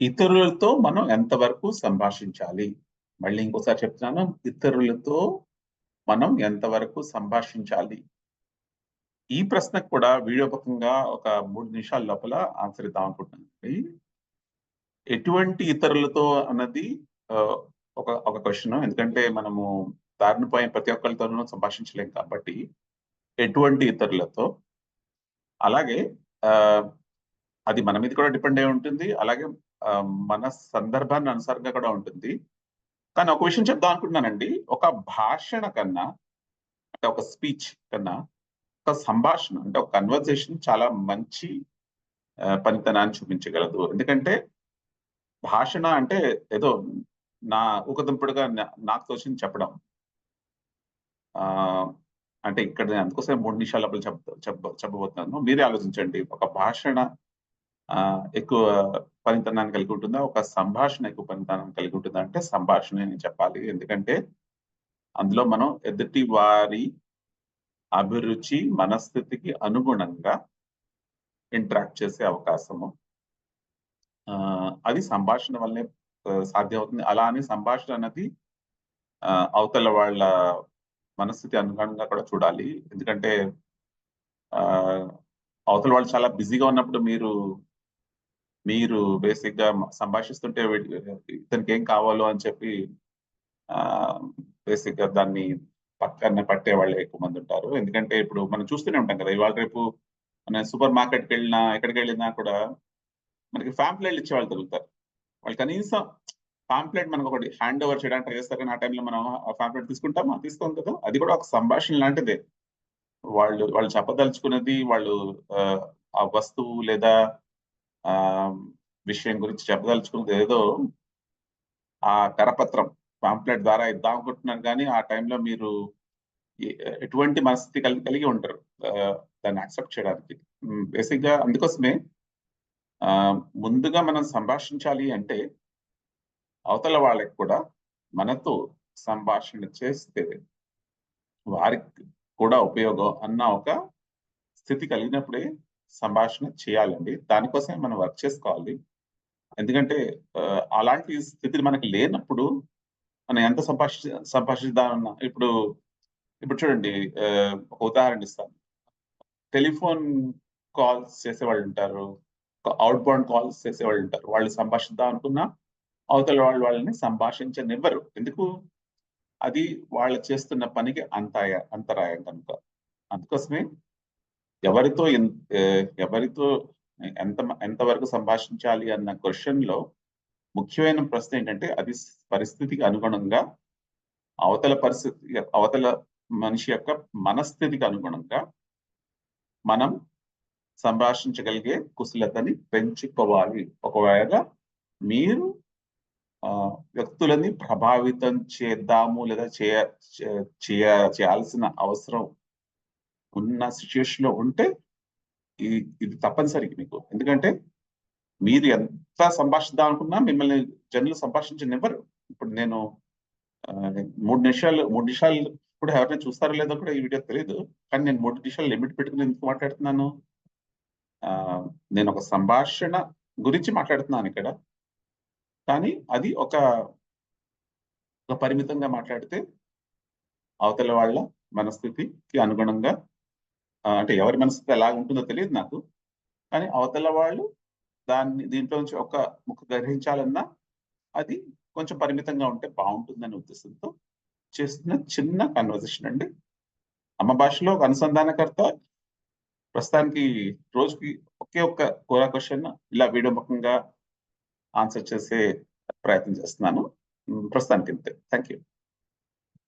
ఇతరులతో మనం ఎంతవరకు సంభాషించాలి? మళ్ళీ ఇంకోసారి చెప్తున్నాను ఇతరులతో మనం ఎంతవరకు సంభాషించాలి? ఈ ప్రశ్నకు కూడా వీడియోపకంగా ఒక మూడు నిమిషాల లోపల ఆన్సర్ ఇద్దాం అనుకుంటున్నాను ఎటువంటి ఇతరులతో అన్నది ఒక ఒక క్వశ్చన్. ఎందుకంటే మనము దారిని ప్రతి ఒక్కరితోనూ సంభాషించలేం కాబట్టి ఎటువంటి ఇతరులతో. అలాగే ఆ, అది మన మీద కూడా డిపెండ్ అయి ఉంటుంది. అలాగే మన సందర్భాన్ని అనుసారంగా కూడా ఉంటుంది. కానీ ఒక విషయం చెప్దాం అనుకుంటున్నానండి. ఒక భాషణ కన్నా అంటే ఒక స్పీచ్ కన్నా ఒక సంభాషణ అంటే ఒక కన్వర్జేషన్ చాలా మంచి పనితనాన్ని చూపించగలదు. ఎందుకంటే భాషణ అంటే ఏదో నా ఊకదంపుడుగా నాకు తోచింది చెప్పడం. అంటే ఇక్కడ నేను అందుకోసం మూడు నిమిషాల లోపల చెప్ చెప్ప చెప్పబోతున్నాను. మీరే ఆలోచించండి. ఒక భాషణ ఎక్కువ పనితనాన్ని కలిగి ఉంటుందా? ఒక సంభాషణ ఎక్కువ పనితనాన్ని కలిగి ఉంటుందా? అంటే సంభాషణ అని చెప్పాలి. ఎందుకంటే అందులో మనం ఎదుటి వారి అభిరుచి మనస్థితికి అనుగుణంగా ఇంటరాక్ట్ చేసే అవకాశము. అది సంభాషణ వల్లనే సాధ్యమవుతుంది. సాధ్యం అవుతుంది అలా అని సంభాషణ అన్నది అవతల వాళ్ళ మనస్థితి అనుగుణంగా కూడా చూడాలి. ఎందుకంటే ఆ అవతల వాళ్ళు చాలా బిజీగా ఉన్నప్పుడు మీరు మీరు బేసిక్గా సంభాషిస్తుంటే ఇతనికి ఏం కావాలో అని చెప్పి ఆ బేసిక్గా దాన్ని పక్కన పట్టే వాళ్ళు ఎక్కువ మంది ఉంటారు. ఎందుకంటే ఇప్పుడు మనం చూస్తూనే ఉంటాం కదా ఇవాళ రేపు మన సూపర్ మార్కెట్కి వెళ్ళినా ఎక్కడికి వెళ్ళినా కూడా మనకి ఫ్యాంప్లెట్లు ఇచ్చే వాళ్ళు దొరుకుతారు. వాళ్ళు కనీసం పాంప్లెట్ మనకు ఒకటి హ్యాండ్ ఓవర్ చేయడానికి ట్రై చేస్తారు కానీ ఆ టైంలో మనం ఆ పాంప్లెట్ తీసుకుంటామా? తీసుకోం కదా. అది కూడా ఒక సంభాషణ లాంటిదే. వాళ్ళు వాళ్ళు చెప్పదలుచుకున్నది వాళ్ళు ఆ వస్తువు లేదా ఆ విషయం గురించి చెప్పదలుచుకున్నది ఏదో ఆ కరపత్రం పాంప్లెట్ ద్వారా ఇద్దాం అనుకుంటున్నాను కానీ ఆ టైంలో మీరు ఎటువంటి మనస్థితి కలిగి కలిగి ఉంటారు దాన్ని యాక్సెప్ట్ చేయడానికి. బేసిక్గా అందుకోసమే ముందుగా మనం సంభాషించాలి అంటే అవతల వాళ్ళకి కూడా మనతో సంభాషణ చేస్తే వారికి కూడా ఉపయోగం అన్న ఒక స్థితి కలిగినప్పుడే సంభాషణ చేయాలండి. దానికోసమే మనం వర్క్ చేసుకోవాలి. ఎందుకంటే అలాంటి స్థితి మనకి లేనప్పుడు మనం ఎంత సంభాషి సంభాషిద్దామన్నా ఇప్పుడు ఇప్పుడు చూడండి ఒక ఉదాహరణ ఇస్తాను. టెలిఫోన్ కాల్స్ చేసేవాళ్ళు ఉంటారు అవుట్ బౌండ్ కాల్స్ చేసేవాళ్ళు ఉంటారు. వాళ్ళు సంభాషిద్దాం అనుకున్నా అవతల వాళ్ళు వాళ్ళని సంభాషించనివ్వరు. ఎందుకు? అది వాళ్ళు చేస్తున్న పనికి అంతాయ అంతరాయం కనుక. అందుకోసమే ఎవరితో ఎవరితో ఎంత ఎంతవరకు సంభాషించాలి అన్న క్వశ్చన్లో ముఖ్యమైన ప్రశ్న ఏంటంటే అది పరిస్థితికి అనుగుణంగా అవతల పరిస్థితి అవతల మనిషి యొక్క మనస్థితికి అనుగుణంగా మనం సంభాషించగలిగే కుశలతని పెంచుకోవాలి. ఒకవేళ మీరు ఆ, వ్యక్తులని ప్రభావితం చేద్దాము లేదా చేయ చేయ చేయాల్సిన అవసరం ఉన్న సిచ్యుయేషన్లో ఉంటే ఇది ఇది తప్పనిసరి మీకు. ఎందుకంటే మీరు ఎంత సంభాషిద్దాం అనుకున్నా మిమ్మల్ని జనులు సంభాషించనివ్వరు. ఇప్పుడు నేను మూడు నిమిషాలు మూడు నిమిషాలు కూడా ఎవరైనా చూస్తారో లేదో కూడా ఈ వీడియో తెలియదు కానీ నేను మూడు నిమిషాలు లిమిట్ పెట్టుకుని ఎందుకు మాట్లాడుతున్నాను? నేను ఒక సంభాషణ గురించి మాట్లాడుతున్నాను ఇక్కడ. కానీ అది ఒక పరిమితంగా మాట్లాడితే అవతల వాళ్ళ మనస్థితికి అనుగుణంగా అంటే ఎవరి మనస్థితి ఎలా ఉంటుందో తెలియదు నాకు. కానీ అవతల వాళ్ళు దాన్ని దీంట్లో నుంచి ఒక ముక్క గ్రహించాలన్నా అది కొంచెం పరిమితంగా ఉంటే బాగుంటుందనే ఉద్దేశంతో చేస్తున్న చిన్న కన్వర్జేషన్ అండి. అమ్మ భాషలో ఒక అనుసంధానకర్త ప్రస్తుతానికి రోజుకి ఒకే ఒక్క కోరా క్వశ్చన్ ఇలా వీడియో ముఖంగా ఆన్సర్ చేసే ప్రయత్నం చేస్తున్నాను. ప్రస్తుతానికి అంతే థ్యాంక్ యూ